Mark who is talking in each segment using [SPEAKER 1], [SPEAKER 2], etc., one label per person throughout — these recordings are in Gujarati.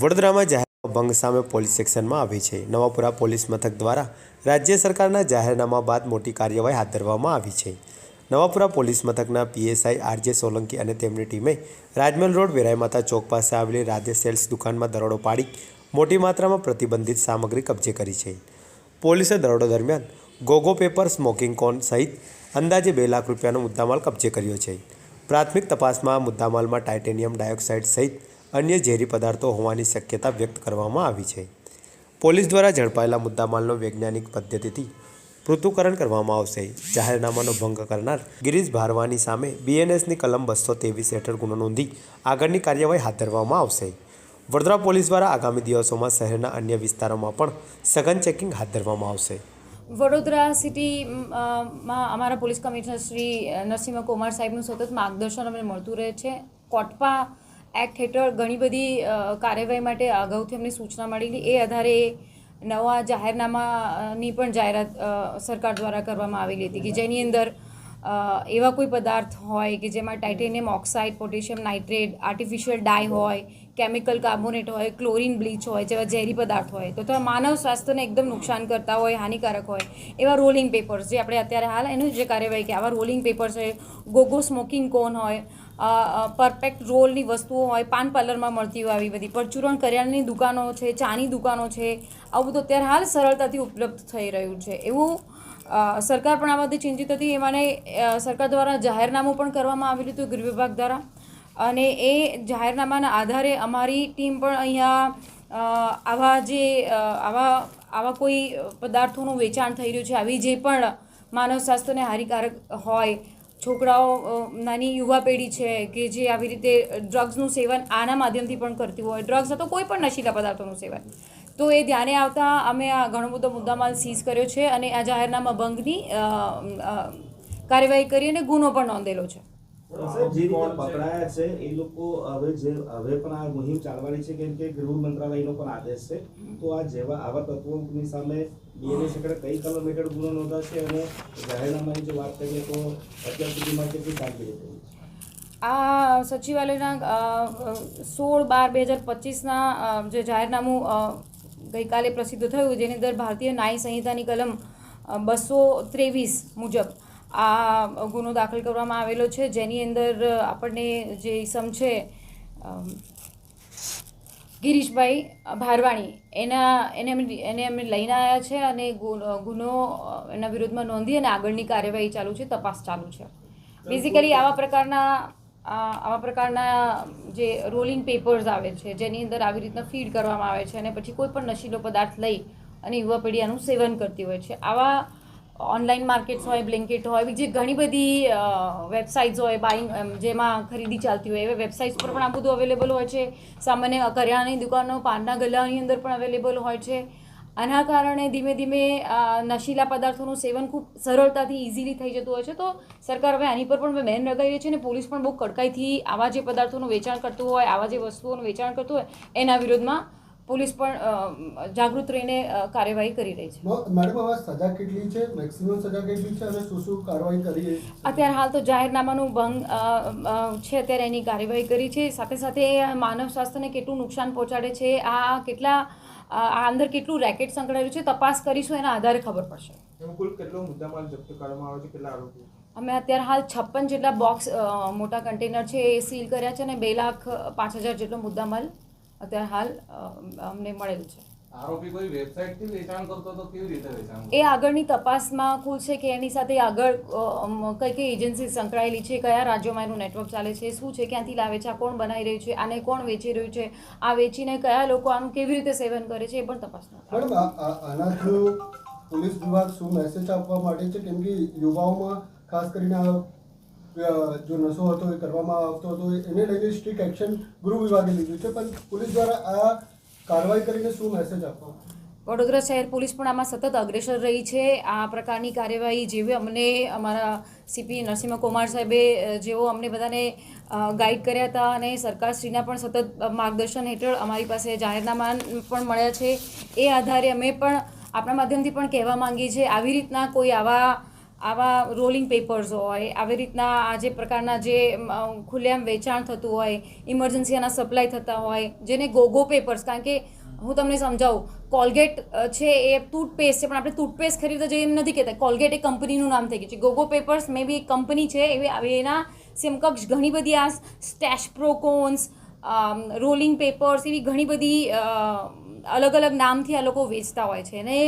[SPEAKER 1] વડોદરામાં જાહેર ભંગ સામે પોલીસ સેક્શનમાં આવી છે. નવાપુરા પોલીસ મથક દ્વારા રાજ્ય સરકારના જાહેરનામા બાદ મોટી કાર્યવાહી હાથ ધરવામાં આવી છે. નવાપુરા પોલીસ મથકના પીએસઆઈ આરજે સોલંકી અને તેમની ટીમે રાજમહેલ રોડ વેરાયમાતા ચોક પાસે આવેલી રાધે સેલ્સ દુકાનમાં દરોડો પાડી મોટી માત્રામાં પ્રતિબંધિત સામગ્રી કબજે કરી છે. પોલીસે દરોડો દરમિયાન ગોગો પેપર, સ્મોકિંગ કોન સહિત અંદાજે બે લાખ રૂપિયાનો મુદ્દામાલ કબજે કર્યો છે. પ્રાથમિક તપાસમાં મુદ્દામાલમાં ટાઇટેનિયમ ડાયોક્સાઇડ સહિત અન્ય ઝેરી પદાર્થો હોવાની શક્યતા વ્યક્ત કરવામાં આવી છે. પોલીસ દ્વારા ઝડપાયેલા મુદ્દામાલનો વૈજ્ઞાનિક પદ્ધતિથી પૃથ્થકરણ કરવામાં આવશે. જાહેરનામાનો ભંગ કરનાર ગિરીશ ભારવાની સામે બીએનએસની કલમ બસો ત્રેવીસ હેઠળ ગુનો નોંધી આગળની કાર્યવાહી હાથ ધરવામાં આવશે. વડોદરા પોલીસ દ્વારા આગામી દિવસોમાં શહેરના અન્ય વિસ્તારોમાં પણ સઘન ચેકિંગ હાથ ધરવામાં આવશે.
[SPEAKER 2] વડોદરા સિટી, માં અમારા પોલીસ કમિશનર શ્રી નરસિંહ કુમાર સાહેબનું સતત માર્ગદર્શન અમને મળતું રહે છે. કોટપા એક્ટ હેઠળ ઘણી બધી કાર્યવાહી માટે અગાઉથી અમને સૂચના મળેલી. એ આધારે નવા જાહેરનામાની પણ જાહેરાત સરકાર દ્વારા કરવામાં આવેલી હતી કે જેની અંદર એવા કોઈ પદાર્થ હોય કે જેમાં titanium oxide potassium nitrate artificial dye હોય કેમિકલ કાર્બોનેટ હોય ક્લોરીન બ્લીચ હોય જેવા ઝેરી પદાર્થ હોય તો તો માનવ સ્વાસ્થ્યને એકદમ નુકસાન કરતા હોય હાનિકારક હોય એવા રોલિંગ પેપર્સ જે આપણે અત્યારે હાલ એનું જે કાર્યવાહી કે આવા રોલિંગ પેપર્સ હોય ગોગો સ્મોકિંગ કોન હોય પરફેક્ટ રોલની વસ્તુઓ હોય પાન પાર્લરમાં મળતી હોય આવી બધી પરચુરણ કરિયાણાની દુકાનો છે ચાની દુકાનો છે આવું બધું અત્યારે હાલ સરળતાથી ઉપલબ્ધ થઈ રહ્યું છે. એવું સરકાર પણ આ બધી ચિંતિત હતી. એમાંને અ, સરકાર દ્વારા જાહેરનામું પણ કરવામાં આવેલું હતું ગૃહ વિભાગ દ્વારા. અને એ જાહેરનામાના આધારે અમારી ટીમ પણ અહીંયા આવા જે આવા આવા કોઈ પદાર્થોનું વેચાણ થઈ રહ્યું છે, આવી જે પણ માનવ સ્વાસ્થ્યને હાનિકારક હોય, છોકરાઓ નાની યુવા પેઢી છે કે જે આવી રીતે ડ્રગ્સનું સેવન આના માધ્યમથી પણ કરતી હોય, ડ્રગ્સ અથવા કોઈ પણ નશીલા પદાર્થોનું સેવન. તો એ ધ્યાને આવતા અમે આ ઘણો બધો મુદ્દામાલ સીઝ કર્યો છે અને આ જાહેરનામા ભંગની કાર્યવાહી કરી અને ગુનો પણ નોંધેલો છે.
[SPEAKER 3] જે રીતે પકડાયા છે એ લોકો હવે જે હવે પણ આ મુહિમ ચાલવાની છે કેમ કે ગૃહ મંત્રાલયનો પણ આદેશ છે. તો આ જેવા આવા તત્વોની સામે બીએનએસ હેઠળ કઈ કલમ હેઠળ ગુનો નોંધાશે અને જાહેરનામાની જો વાત કરીએ તો અત્યાર સુધીમાં કેટલી કામગીરી થઈ
[SPEAKER 2] આ સચિવાલયના સોળ બાર બે હજાર પચીસના જે જાહેરનામું ગઈકાલે પ્રસિદ્ધ થયું જેની અંદર ભારતીય ન્યાય સંહિતાની કલમ બસો ત્રેવીસ મુજબ આ ગુનો દાખલ કરવામાં આવેલો છે. જેની અંદર આપણને જે ઇસમ છે ગિરીશભાઈ ભારવાણી, એના, એને અમે એને અમે લઈને આવ્યા છે અને ગુનો એના વિરુદ્ધમાં નોંધી અને આગળની કાર્યવાહી ચાલુ છે, તપાસ ચાલુ છે. બેઝિકલી આવા પ્રકારના આવા પ્રકારના જે રોલિંગ પેપર્સ આવે છે, જેની અંદર આવી રીતના ફીડ કરવામાં આવે છે અને પછી કોઈ પણ નશીલો પદાર્થ લઈ અને યુવા પેઢી આનું સેવન કરતી હોય છે. આવા ઓનલાઈન માર્કેટ્સ હોય બ્લેન્કેટ હોય, જે ઘણી બધી વેબસાઇટ્સ હોય બાઇંગ જેમાં ખરીદી ચાલતી હોય, એવી વેબસાઇટ્સ પર પણ આ બધું અવેલેબલ હોય છે. સામાન્ય કરિયાણાની દુકાનો, પાનના ગલ્લાની અંદર પણ અવેલેબલ હોય છે. આના કારણે ધીમે ધીમે નશીલા પદાર્થોનું સેવન ખૂબ સરળતાથી ઇઝીલી થઈ જતું હોય છે. તો સરકાર હવે આની પર પણ બેન લગાવી રહી છે અને પોલીસ પણ બહુ કડકાઈથી આવા જે પદાર્થોનું વેચાણ કરતું હોય, આવા જે વસ્તુઓનું વેચાણ કરતું હોય, એના વિરોધમાં પોલીસ પણ જાગૃત રહીને કાર્યવાહી કરી રહી છે.
[SPEAKER 4] મેડમ હવે સજા કેટલી છે? મેક્સિમમ સજા કેટલી છે અને શું શું કાર્યવાહી કરી
[SPEAKER 2] અત્યારે હાલ તો જાહેરનામાનું ભંગ છે અત્યારે એની કાર્યવાહી કરી છે. સાથે સાથે માનવ સ્વાસ્થ્યને કેટલું નુકસાન પહોંચાડે છે આ કેટલા આ આ અંદર કેટલું રેકેટ સંકળાયેલું છે તપાસ કરીશું એના આધારે ખબર પડશે.
[SPEAKER 5] કુલ કેટલો મુદ્દામાલ જપ્ત કરવામાં આવે છે કેટલા આરોપીઓ
[SPEAKER 2] અમે અત્યારે હાલ છપ્પન જેટલા બોક્સ મોટા કન્ટેનર છે એ સીલ કર્યા છે અને બે લાખ પાંચ હજાર જેટલો મુદ્દામાલ અત્યારે હાલ અમને મળેલ છે.
[SPEAKER 6] આરોપી કોઈ વેબસાઇટ વેચાણ કરતો તો કેવી રીતે વેચાણ
[SPEAKER 2] એ આગળની તપાસમાં ખુલશે કે એની સાથે આગળ કઈ કઈ એજન્સી સંકળાયેલી છે કયા રાજ્યોમાં એનું નેટવર્ક ચાલે છે શું છે ક્યાંથી લાવે છે આ કોણ બનાવી રહ્યું છે આને કોણ વેચી રહ્યું છે આ વેચીને કયા લોકો આનું કેવી રીતે સેવન કરે છે એ પણ તપાસમાં
[SPEAKER 4] આના થ્રુ પોલીસ વિભાગ શું મેસેજ આપવા માટે છે? કેમ કે યુવાઓમાં ખાસ કરીને જો નશો હતો એ કરવામાં આવતો હતો, એને લઈને સ્ટ્રિક્ટ એક્શન ગૃહ વિભાગે લીધું છે, પણ પોલીસ દ્વારા આ કાર્યવાહી કરીને શું મેસેજ આપવા?
[SPEAKER 2] વડોદરા શહેર પોલીસ પણ આમાં સતત અગ્રેસર રહી છે. આ પ્રકારની કાર્યવાહી જેવી અમને અમારા સીપી નરસિંહ કુમાર સાહેબે જેઓ અમને બધાને ગાઈડ કર્યા હતા અને સરકારશ્રીના પણ સતત માર્ગદર્શન હેઠળ અમારી પાસે જાહેરનામા પણ મળ્યા છે. એ આધારે અમે પણ આપણા માધ્યમથી પણ કહેવા માંગીએ છીએ, આવી રીતના કોઈ આવા આવા રોલિંગ પેપર્સ હોય, આવી રીતના આ જે પ્રકારના જે ખુલ્લેઆમ વેચાણ થતું હોય ઇમરજન્સીના સપ્લાય થતા હોય, જેને ગોગો પેપર્સ કારણ કે હું તમને સમજાવું કોલગેટ છે એ ટૂથપેસ્ટ છે, પણ આપણે ટૂથપેસ્ટ ખરીદતા જઈએ એમ નથી કહેતા. કોલગેટ એ કંપનીનું નામ થઈ ગયું છે. ગોગો પેપર્સ મે બી કંપની છે, એવી એના સમકક્ષ ઘણી બધી આ સ્ટેશ પ્રોકોન્સ રોલિંગ પેપર્સ એવી ઘણી બધી અલગ અલગ નામથી આ લોકો વેચતા હોય છે. અને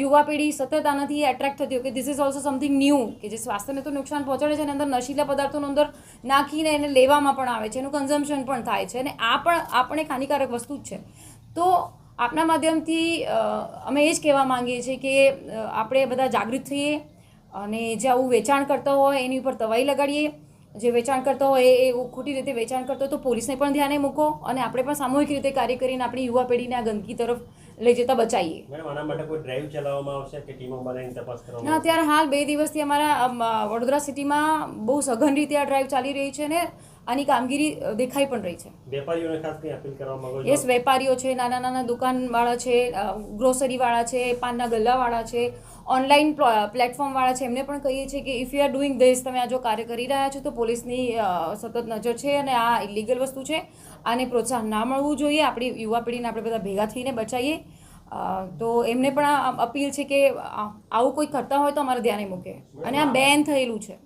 [SPEAKER 2] યુવા પેઢી સતત આનાથી એટ્રેક્ટ થતી હોય કે this is also something new કે જે સ્વાસ્થ્યને તો નુકસાન પહોંચાડે છે અને અંદર નશીલા પદાર્થોનો અંદર નાખીને એને લેવામાં પણ આવે છે, એનું કન્ઝમ્પશન પણ થાય છે. અને આ પણ આપણે હાનિકારક વસ્તુ જ છે. તો આપના માધ્યમથી અમે એ જ કહેવા માંગીએ છીએ કે આપણે બધા જાગૃત થઈએ અને જે આવું વેચાણ કરતા હોય એની ઉપર તવાઈ લગાડીએ. જે વેચાણ કરતો હોય એ ખોટી રીતે વેચાણ કરતો તો પોલીસને પણ ધ્યાને મૂકો અને આપણે પણ સામૂહિક રીતે કાર્ય કરીને આપણી યુવા પેઢીને આ ગંદકી તરફ લઈ જતા બચાવીએ ના અત્યારે હાલ બે દિવસથી અમારા વડોદરા સિટીમાં બહુ સઘન રીતે આ ડ્રાઈવ ચાલી રહી છે ને આની કામગીરી દેખાઈ પણ રહી છે.
[SPEAKER 7] વેપારીઓને ખાસ કંઈ અપીલ કરવા માંગો
[SPEAKER 2] યસ વેપારીઓ છે નાના નાના દુકાનવાળા છે ગ્રોસરીવાળા છે પાનના ગલ્લાવાળા છે ઓનલાઈન પ્લેટફોર્મવાળા છે, એમને પણ કહીએ છીએ કે if you are doing this તમે આ જો કાર્ય કરી રહ્યા છો, તો પોલીસની સતત નજર છે અને આ ઇલીગલ વસ્તુ છે. આને પ્રોત્સાહન ના મળવું જોઈએ. આપણી યુવા પેઢીને આપણે બધા ભેગા થઈને બચાવીએ. તો એમને પણ આ અપીલ છે કે આવું કોઈ કરતા હોય તો અમારે ધ્યાને મૂકે. અને આ બેન થયેલું છે.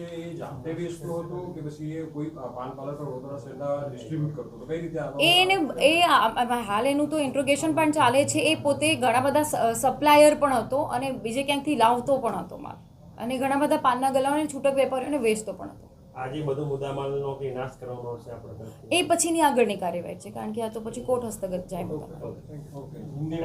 [SPEAKER 8] એ જાતે વેચતો હતો કે પછી એ કોઈ પાન પાર્લર વડોદરા શહેરના ડિસ્ટ્રીબ્યુટ કરતો હતો. કઈ રીતે
[SPEAKER 2] એને એ આ- આ- હાલ એનું તો ઇન્ટ્રોગેશન પણ ચાલે છે. એ પોતે ઘણા બધા સપ્લાયર પણ હતો અને બીજે ક્યાંકથી લાવતો પણ હતો માલ. અને ઘણા બધા પાનના ગલાઓને છૂટક વેપારીઓને વેચતો પણ હતો.
[SPEAKER 7] આજે બધું મુદ્દામાલનો કે નાશ કરવામાં આવશે આપણે
[SPEAKER 2] એ પછીની આગળની કાર્યવાહી છે કારણ કે આ તો પછી કોર્ટ હસ્તગત જાય બધા